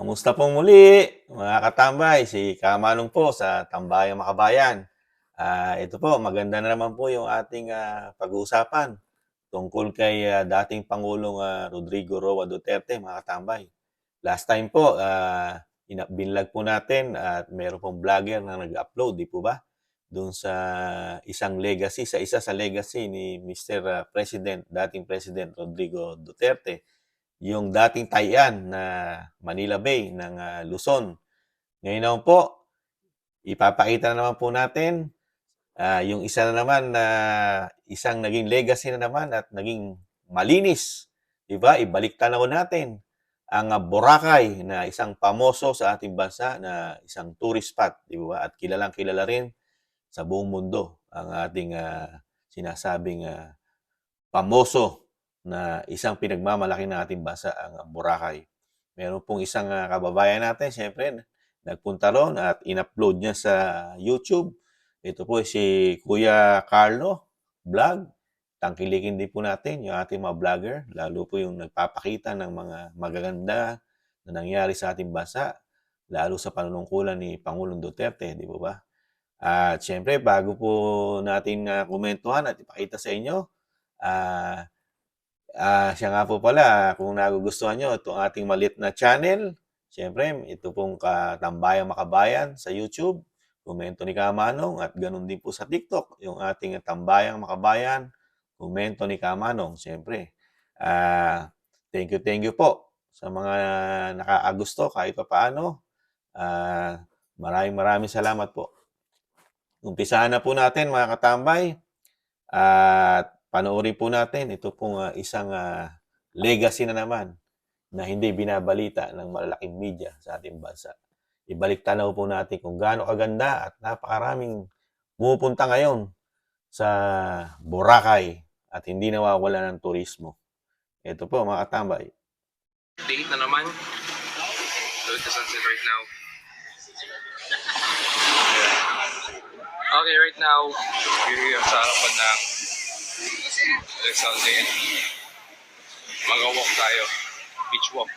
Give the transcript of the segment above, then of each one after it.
Kamusta po muli, mga katambay? Si Kamanong po sa Tambayang Makabayan. Ah, ito po, maganda na naman po yung ating ah, pag-uusapan tungkol kay ah, dating Pangulong ah, Rodrigo Roa Duterte, mga katambay. Last time po, ina- binlag po natin at meron pong vlogger na nag-upload, di po ba? Doon sa isang legacy, sa isa sa legacy ni Mr. President, dating President Rodrigo Duterte yung dating tayan na Manila Bay ng ah, Luzon. Ngayon naman po, ipapakita na naman po natin ah, yung isa na naman na isang naging legacy na naman at naging malinis. Diba? Ibalik tanaw natin ang ah, Boracay na isang pamoso sa ating bansa na isang tourist spot. Di ba? At kilalang kilala rin sa buong mundo ang ating ah, sinasabing ah, pamoso na isang pinagmamalaki ng ating bansa ang Boracay. Meron pong isang ah, kababayan natin, siyempre, nagpunta ron at in-upload niya sa YouTube. Ito po si Kuya Carlo Vlog. Tangkilikin din po natin yung ating mga vlogger, lalo po yung nagpapakita ng mga magaganda na nangyari sa ating bansa, lalo sa panunungkulan ni Pangulong Duterte, di ba ba? At siyempre, bago po natin ah, komentuhan at ipakita sa inyo, ah Ah, siya nga po pala, kung nagugustuhan nyo itong ating maliit na channel, siyempre, ito pong Katambayang Makabayan sa YouTube, Komento ni Kamanong, at ganun din po sa TikTok, yung ating Tambayang Makabayan, Komento ni Kamanong, siyempre. Ah, thank you, thank you po sa mga nakaagusto kahit pa paano. Ah, maraming maraming salamat po. Umpisahan na po natin mga katambay. At panoorin po natin ito pong ah, isang ah, legacy na naman na hindi binabalita ng malalaking media sa ating bansa. Ibalik tanaw po natin kung gaano kaganda at napakaraming pumupunta ngayon sa Boracay at hindi nawawala ng turismo. Ito po mga katambay. Date na naman. Look the sunset right now. Okay, right now, we're here sa harapan ng Alexandria. Mag-walk tayo. Beach walk.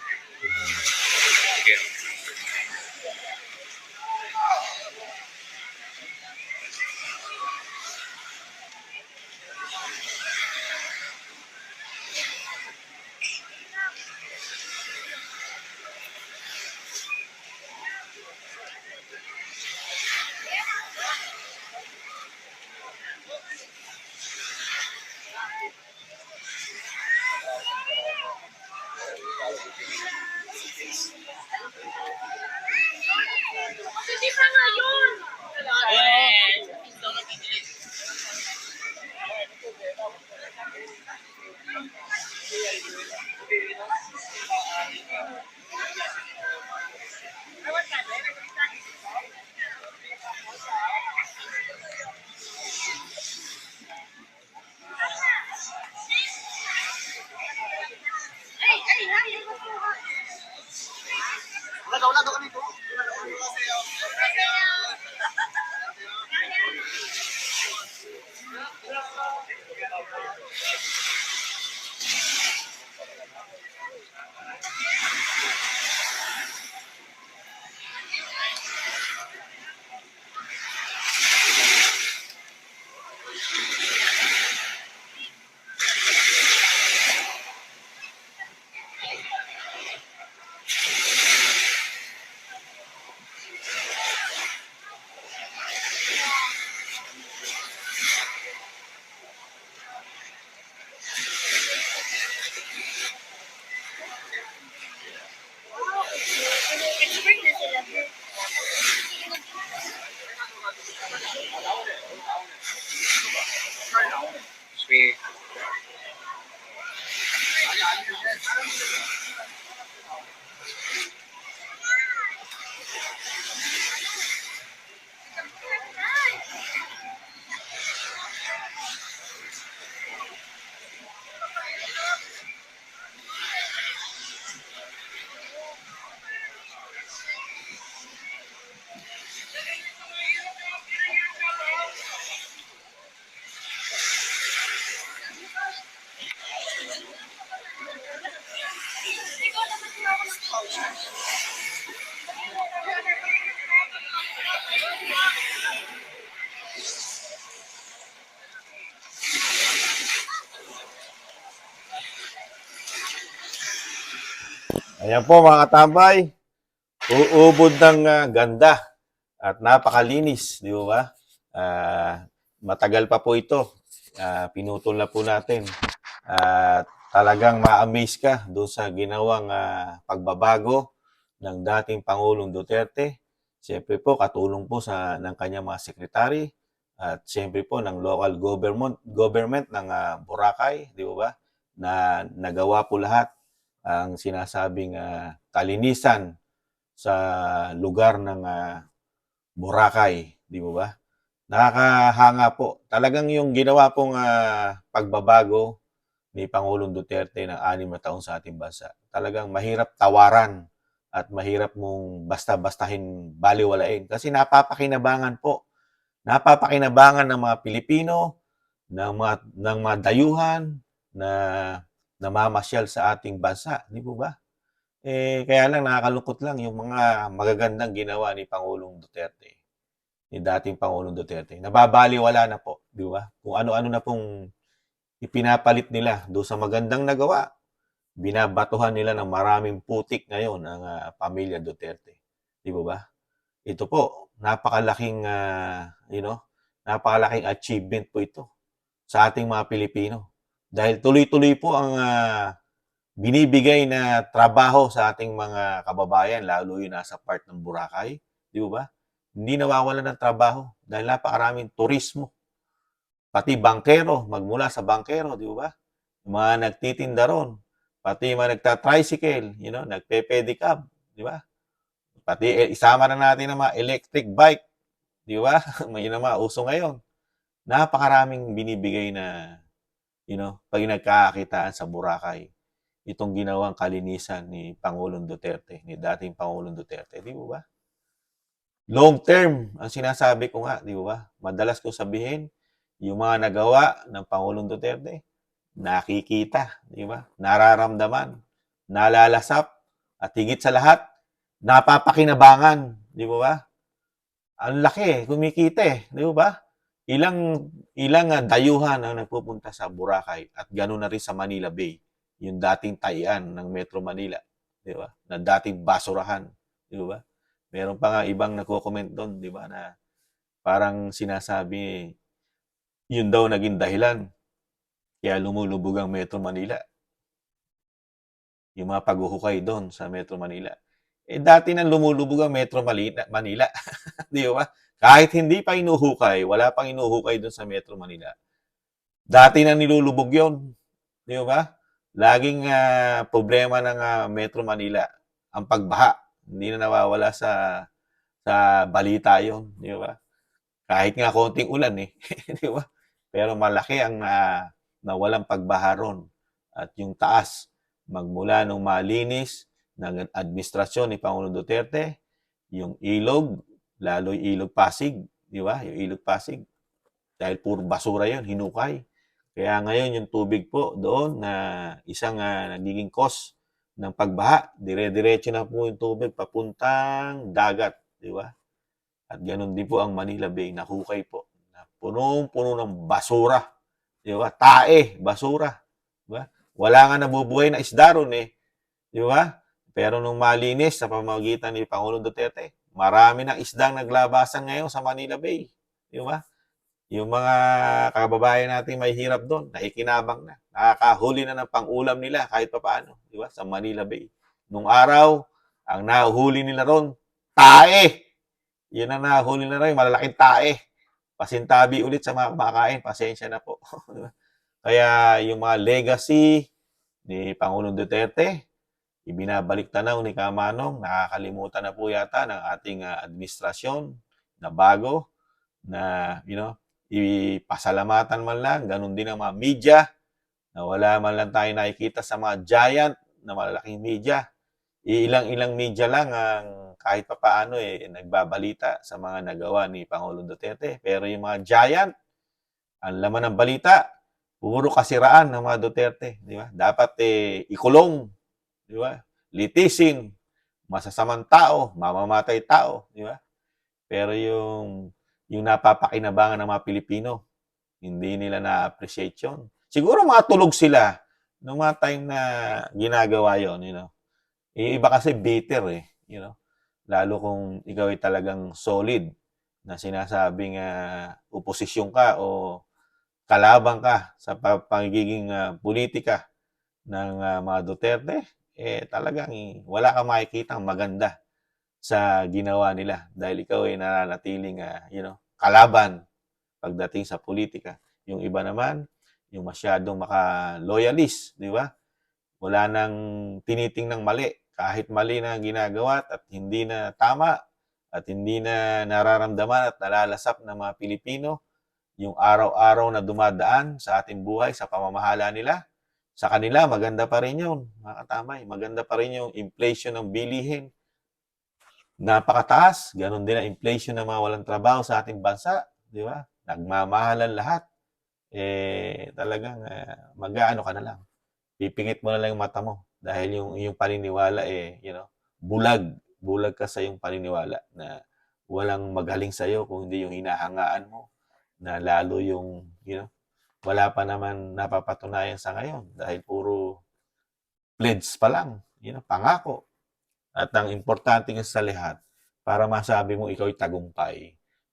Ayan po mga tambay, uubod ng uh, ganda at napakalinis, di ba? Uh, matagal pa po ito. Uh, pinutol na po natin. At uh, talagang ma-amaze ka doon sa ginawang uh, pagbabago ng dating Pangulong Duterte Siyempre po, katulong po sa ng kanyang mga sekretary at siyempre po ng local government government ng ah, Boracay, di ba ba? Na nagawa po lahat ang sinasabing ah, kalinisan sa lugar ng ah, Boracay, di ba ba? Nakakahanga po. Talagang yung ginawa pong ah, pagbabago ni Pangulong Duterte ng anim na taon sa ating bansa. Talagang mahirap tawaran at mahirap mong basta-bastahin baliwalain kasi napapakinabangan po. Napapakinabangan ng mga Pilipino, ng mga, ng mga dayuhan na namamasyal sa ating bansa. Di po ba? Eh, kaya lang nakakalungkot lang yung mga magagandang ginawa ni Pangulong Duterte, ni dating Pangulong Duterte. Nababaliwala na po, di ba? Kung ano-ano na pong ipinapalit nila do sa magandang nagawa. Binabatuhan nila ng maraming putik ngayon ang ah, pamilya Duterte. Di ba ba? Ito po, napakalaking, ah, you know, napakalaking achievement po ito sa ating mga Pilipino. Dahil tuloy-tuloy po ang ah, binibigay na trabaho sa ating mga kababayan, lalo yung nasa part ng Boracay. Di ba ba? Hindi nawawalan ng trabaho dahil napakaraming turismo. Pati bangkero, magmula sa bangkero, di ba ba? Yung mga nagtitinda ron. Pati yung mga nagta-tricycle, you know, nagpe-pedicab, di ba? Pati eh, isama na natin ang mga electric bike, di ba? May na mga uso ngayon. Napakaraming binibigay na, you know, pag nagkakakitaan sa Boracay itong ginawang kalinisan ni Pangulong Duterte, ni dating Pangulong Duterte, di ba? Long term, ang sinasabi ko nga, di ba? Madalas ko sabihin, yung mga nagawa ng Pangulong Duterte, nakikita, di ba? Nararamdaman, nalalasap, at higit sa lahat, napapakinabangan, di ba ba? Ang laki, kumikita eh, di ba ba? Ilang ilang ah, dayuhan ang nagpupunta sa Boracay at gano'n na rin sa Manila Bay, yung dating taian ng Metro Manila, di ba? Na dating basurahan, di ba? Meron pa nga ibang nagko-comment doon, di ba, na parang sinasabi yun daw naging dahilan kaya lumulubog ang Metro Manila. Yung mga paghuhukay doon sa Metro Manila. Eh dati nang lumulubog ang Metro Manila, di ba? Kahit hindi pa inuhukay, wala pang inuhukay doon sa Metro Manila. Dati nang nilulubog yon, Di ba? Laging ah, problema ng ah, Metro Manila ang pagbaha. Hindi na nawawala sa sa balita yon, di ba? Kahit nga konting ulan eh, di ba? Pero malaki ang na, nawalang pagbaha ron. At yung taas, magmula nung malinis ng administrasyon ni Pangulong Duterte, yung ilog, lalo yung ilog Pasig, di ba? Yung ilog Pasig. Dahil puro basura yon hinukay. Kaya ngayon yung tubig po doon na isang ah, nagiging cause ng pagbaha, dire-diretso na po yung tubig papuntang dagat, di ba? At ganun din po ang Manila Bay, nahukay po. Na punong-puno ng basura. Di ba? Tae, basura. Di ba? Wala nga nabubuhay na isda ron eh. Di ba? Pero nung malinis sa pamamagitan ni Pangulong Duterte, marami ng isdang naglabasan ngayon sa Manila Bay. Di ba? Yung mga kababayan natin may hirap doon, naikinabang na. Nakakahuli na ng pang-ulam nila kahit pa paano. Di ba? Sa Manila Bay. Nung araw, ang nahuhuli nila ron, tae. Yun ang nahuli na rin, malalaking tae. Pasintabi ulit sa mga kumakain, pasensya na po. Kaya yung mga legacy ni Pangulong Duterte, ibinabalik tanaw ni Kamanong, nakakalimutan na po yata ng ating ah, administrasyon na bago na, you know, ipasalamatan man lang, ganun din ang mga media, na wala man lang tayo nakikita sa mga giant na malalaking media. Ilang-ilang media lang ang kahit pa paano eh, nagbabalita sa mga nagawa ni Pangulong Duterte. Pero yung mga giant, ang laman ng balita, puro kasiraan ng mga Duterte. Di ba? Dapat eh, ikulong. Di ba? Litisin. Masasamang tao. Mamamatay tao. Di ba? Pero yung, yung napapakinabangan ng mga Pilipino, hindi nila na-appreciate yun. Siguro mga tulog sila nung mga time na ginagawa yon you know. Eh, iba kasi bitter eh, you know. Lalo kung ikaw ay talagang solid na sinasabing ah, oposisyon ka o kalaban ka sa pa- pagiging ah, politika ng ah, mga Duterte, eh talagang wala kang makikita maganda sa ginawa nila dahil ikaw ay nananatiling ah, you know, kalaban pagdating sa politika. Yung iba naman, yung masyadong maka-loyalist, di ba? Wala nang tinitingnang mali. Kahit mali na ginagawa at hindi na tama at hindi na nararamdaman at nalalasap ng mga Pilipino, yung araw-araw na dumadaan sa ating buhay, sa pamamahala nila, sa kanila, maganda pa rin yun, mga katamay. Maganda pa rin yung inflation ng bilihin. Napakataas. Ganon din ang inflation ng mga walang trabaho sa ating bansa. Di ba? Nagmamahalan lahat. Eh, talagang uh, mag-ano ka na lang. Pipingit mo na lang yung mata mo. Dahil yung, yung paniniwala eh, you know, bulag. Bulag ka sa yung paniniwala na walang magaling sa'yo kung hindi yung hinahangaan mo na lalo yung, you know, wala pa naman napapatunayan sa ngayon dahil puro pledge pa lang, you know, pangako. At ang importante nga sa lahat, para masabi mo ikaw ay tagumpay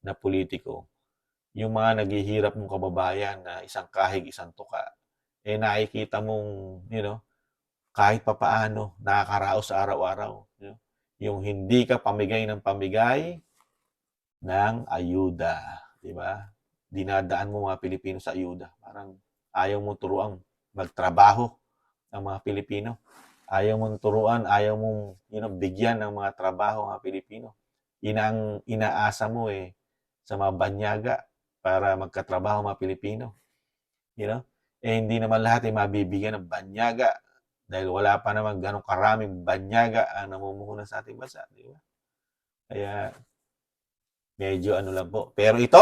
na politiko, yung mga naghihirap mong kababayan na isang kahig, isang tuka, eh nakikita mong, you know, kahit papaano, nakakaraos araw-araw. Yung hindi ka pamigay ng pamigay ng ayuda. Di ba? dinadaan mo mga Pilipino sa ayuda. Parang ayaw mo turuan magtrabaho ang mga Pilipino. Ayaw mo turuan, ayaw mo you know, bigyan ng mga trabaho ang mga Pilipino. Inang inaasa mo eh sa mga banyaga para magkatrabaho mga Pilipino. You know? Eh hindi naman lahat ay mabibigyan ng banyaga dahil wala pa naman ganong karaming banyaga ang namumuhunan sa ating bansa. Di ba? Kaya medyo ano lang po. Pero ito,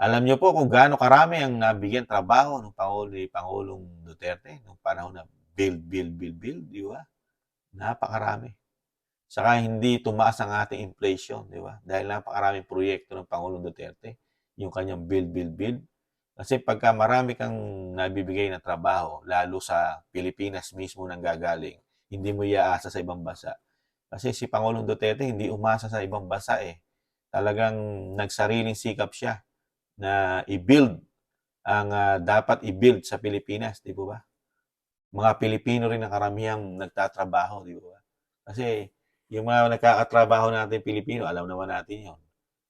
alam niyo po kung gaano karami ang nabigyan trabaho ng Pangulo ni Pangulong Duterte nung panahon na build, build, build, build, di ba? Napakarami. Saka hindi tumaas ang ating inflation, di ba? Dahil napakaraming proyekto ng Pangulong Duterte, yung kanyang build, build, build. Kasi pagka marami kang nabibigay na trabaho, lalo sa Pilipinas mismo nang gagaling, hindi mo iaasa sa ibang bansa. Kasi si Pangulong Duterte hindi umasa sa ibang bansa eh. Talagang nagsariling sikap siya na i-build ang uh, dapat i-build sa Pilipinas, di ba? Mga Pilipino rin ang karamihang nagtatrabaho, di ba? Kasi yung mga nagkakatrabaho natin Pilipino, alam naman natin yon.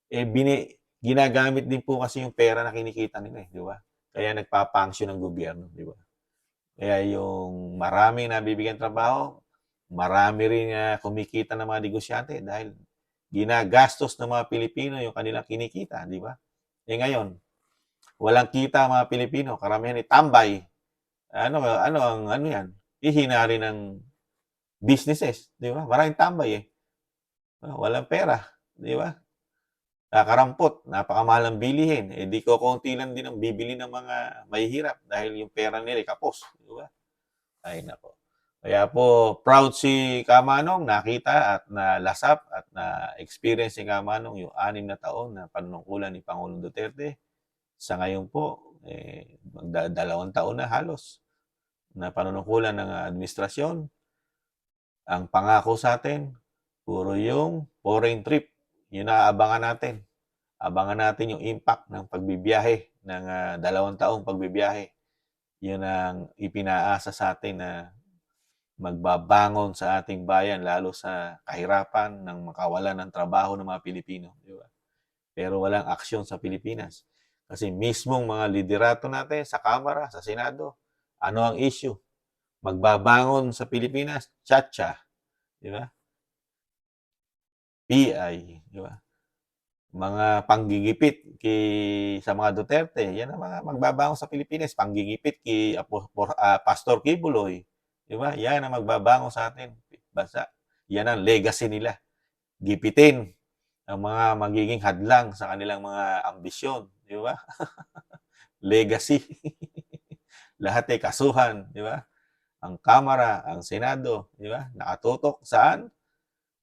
Eh, bini, ginagamit din po kasi yung pera na kinikita nila, eh, di ba? Kaya nagpapangsyon ng gobyerno, di ba? Kaya yung marami na bibigyan trabaho, marami rin uh, kumikita ng mga negosyante dahil ginagastos ng mga Pilipino yung kanilang kinikita, di ba? Eh ngayon, walang kita mga Pilipino, karamihan ni tambay. Ano ano ang ano 'yan? Ihina rin ng businesses, di ba? Maraming tambay eh. Walang pera, di ba? Nakakarampot, napakamahal ang bilihin. Eh di ko konti lang din ang bibili ng mga mahihirap dahil yung pera nila kapos, di ba? Ay nako. Kaya po, proud si Kamanong, nakita at nalasap at na-experience si Kamanong yung anim na taon na panunungkulan ni Pangulong Duterte. Sa ngayon po, eh, dalawang taon na halos na panunungkulan ng administrasyon. Ang pangako sa atin, puro yung foreign trip. Yun na natin. Abangan natin yung impact ng pagbibiyahe, ng uh, dalawang taong pagbibiyahe. Yun ang ipinaasa sa atin na magbabangon sa ating bayan lalo sa kahirapan ng makawalan ng trabaho ng mga Pilipino, di ba? Pero walang aksyon sa Pilipinas. Kasi mismong mga liderato natin sa Kamara, sa Senado, ano ang issue? Magbabangon sa Pilipinas, chacha, di ba? PI, di ba? Mga panggigipit kay sa mga Duterte, yan ang mga magbabangon sa Pilipinas, panggigipit kay uh, Pastor Kibuloy, Di ba? Yan ang magbabango sa atin, bansa. Yan ang legacy nila. Gipitin ang mga magiging hadlang sa kanilang mga ambisyon. Di ba? legacy. Lahat ay kasuhan. Di ba? Ang Kamara, ang Senado, di ba? Nakatutok saan?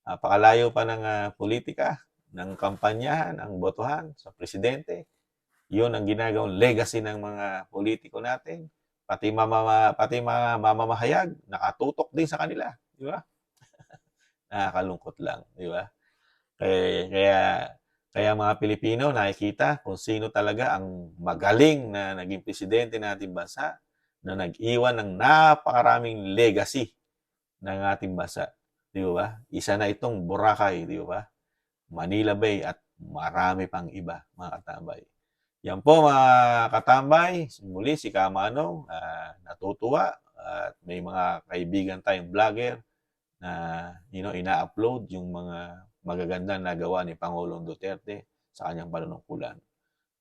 Napakalayo pa ng uh, politika, ng kampanyahan, ang botohan sa presidente. Yun ang ginagawang legacy ng mga politiko natin pati mama pati mga mamamahayag nakatutok din sa kanila, di ba? Nakakalungkot lang, di ba? Kaya, kaya, kaya mga Pilipino, nakikita kung sino talaga ang magaling na naging presidente ng ating bansa na nag-iwan ng napakaraming legacy ng ating bansa. Di ba? Isa na itong Boracay, di ba? Manila Bay at marami pang iba, mga katambay. Yan po mga katambay, muli si Kamanong, ah, natutuwa at may mga kaibigan tayong vlogger na you know, ina-upload yung mga magagandang nagawa ni Pangulong Duterte sa kanyang panunungkulan.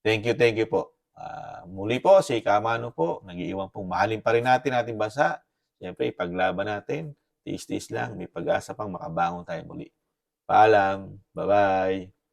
Thank you, thank you po. Ah, muli po, si Kamano po, nag-iiwan pong mahalin pa rin natin ating bansa. Siyempre, ipaglaban natin, tiis-tiis lang, may pag-asa pang makabangon tayo muli. Paalam, bye-bye.